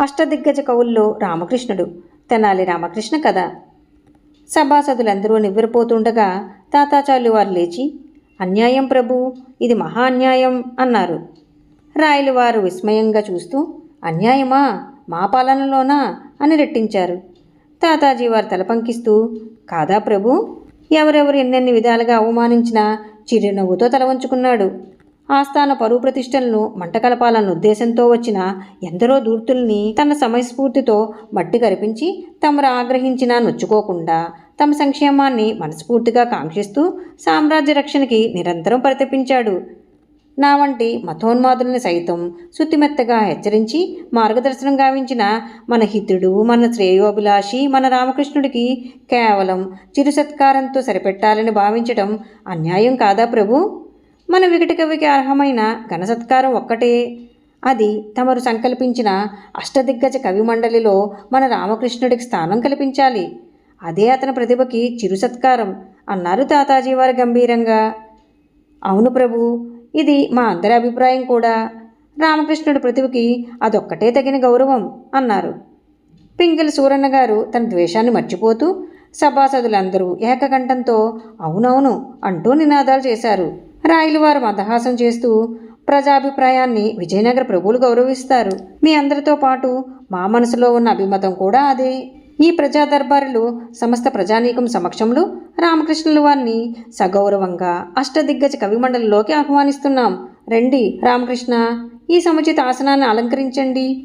అష్టదిగ్గజ కవుల్లో రామకృష్ణుడు. తెనాలి రామకృష్ణ కథ. సభాసదులందరూ నివ్వెరపోతుండగా తాతాచార్యులు వారు లేచి అన్యాయం ప్రభు ఇది మహా అన్యాయం అన్నారు. రాయలు వారు విస్మయంగా చూస్తూ అన్యాయమా? మా పాలనలోనా? అని రెట్టించారు. తాతాజీ వారు తలపంకిస్తూ కాదా ప్రభు? ఎవరెవరు ఎన్నెన్ని విధాలుగా అవమానించినా చిరునవ్వుతో తల వంచుకున్నాడు. ఆస్థాన పరువు ప్రతిష్టలను మంటకలపాలన్న ఉద్దేశంతో వచ్చిన ఎందరో దూర్తుల్ని తన సమయస్ఫూర్తితో మట్టి కరిపించి తమరు ఆగ్రహించినా నొచ్చుకోకుండా తమ సంక్షేమాన్ని మనస్ఫూర్తిగా కాంక్షిస్తూ సామ్రాజ్య రక్షణకి నిరంతరం పరితపించాడు. నా వంటి మతోన్మాదుల్ని సైతం శుతిమెత్తగా హెచ్చరించి మార్గదర్శనం గావించిన మన హితుడు మన శ్రేయోభిలాషి మన రామకృష్ణుడికి కేవలం చిరు సత్కారంతో సరిపెట్టాలని భావించడం అన్యాయం కాదా ప్రభు? మన వికట కవికి అర్హమైన ఘన సత్కారం ఒక్కటే. అది తమరు సంకల్పించిన అష్టదిగ్గజ కవి మండలిలో మన రామకృష్ణుడికి స్థానం కల్పించాలి. అదే అతని ప్రతిభకి చిరు సత్కారం అన్నారు తాతాజీ వారు గంభీరంగా. అవును ప్రభు ఇది మా అందరి అభిప్రాయం కూడా. రామకృష్ణుడి ప్రతిభకి అదొక్కటే తగిన గౌరవం అన్నారు. పింగిలి సూరన్న గారు తన ద్వేషాన్ని మర్చిపోతూ సభాసదులందరూ ఏకకంఠంతో అవునవును అంటూ నినాదాలు చేశారు. రాయలు వారు మందహాసం చేస్తూ ప్రజాభిప్రాయాన్ని విజయనగర ప్రభువులు గౌరవిస్తారు. మీ అందరితో పాటు మా మనసులో ఉన్న అభిమతం కూడా అదే. ఈ ప్రజా దర్బారులో సమస్త ప్రజానీకం సమక్షంలో రామకృష్ణుల వారిని సగౌరవంగా అష్టదిగ్గజ కవిమండలిలోకి ఆహ్వానిస్తున్నాం. రండి రామకృష్ణ ఈ సముచిత ఆసనాన్ని అలంకరించండి.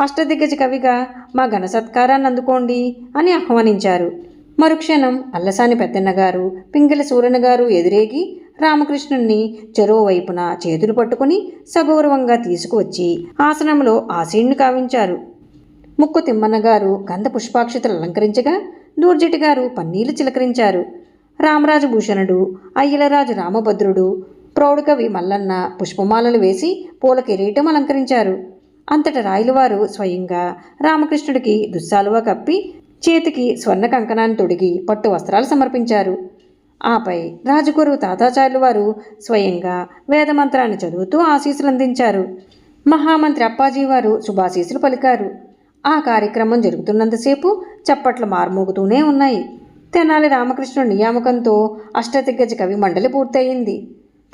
అష్టదిగ్గజ కవిగా మా ఘన సత్కారాన్ని అందుకోండి అని ఆహ్వానించారు. మరుక్షణం అల్లసాని పెద్దన్న గారు పింగళ సూరన్న గారు ఎదురేగి రామకృష్ణుణ్ణి చెరువు వైపున చేతులు పట్టుకుని సగౌరవంగా తీసుకువచ్చి ఆసనంలో ఆసీనుని కావించారు. ముక్కు తిమ్మన్న గారు గంధ పుష్పాక్షతలు అలంకరించగా దూర్జటి గారు పన్నీలు చిలకరించారు. రామరాజు భూషణుడు అయ్యలరాజు రామభద్రుడు ప్రౌఢకవి మల్లన్న పుష్పమాలలు వేసి పూల కిరీటం అలంకరించారు. అంతట రాయలవారు స్వయంగా రామకృష్ణుడికి దుస్సాలువ కప్పి చేతికి స్వర్ణ కంకణాన్ని తొడిగి పట్టు వస్త్రాలు సమర్పించారు. ఆపై రాజగురు తాతాచార్యులు వారు స్వయంగా వేదమంత్రాన్ని చదువుతూ ఆశీస్సులు అందించారు. మహామంత్రి అప్పాజీ వారు శుభాశీస్సులు పలికారు. ఆ కార్యక్రమం జరుగుతున్నంతసేపు చప్పట్లు మార్మోగుతూనే ఉన్నాయి. తెనాలి రామకృష్ణుడి నియామకంతో అష్టదిగ్గజ కవి మండలి పూర్తయింది.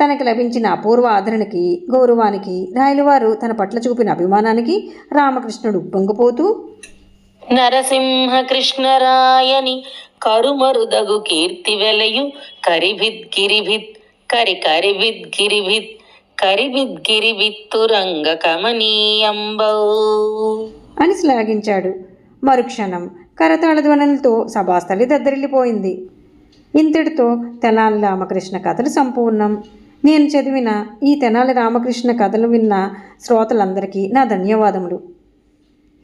తనకి లభించిన అపూర్వ ఆదరణకి గౌరవానికి రాయలవారు తన పట్ల చూపిన అభిమానానికి రామకృష్ణుడు ఉప్పొంగిపోతూ నరసింహ కృష్ణరాయని కరుమరుదగు కీర్తి వెలయు. కరిభిద్ గిరిభిత్ కరి కరిభిద్ గిరిభిత్ కరిభిద్ గిరిభిత్తురంగ కమనీయంబౌ. అని శ్లాఘించాడు మరుక్షణం కరతాళ ధ్వనులతో సభాస్థలి దద్దరిల్లిపోయింది. ఇంతటితో తెనాలి రామకృష్ణ కథలు సంపూర్ణం. నేను చదివిన ఈ తెనాలి రామకృష్ణ కథలు విన్న శ్రోతలందరికీ నా ధన్యవాదములు.